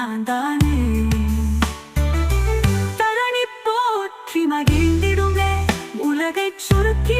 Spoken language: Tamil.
நான் தானே தரணி போற்றி மகிழ்ந்திடுமே உலகை சுருக்கி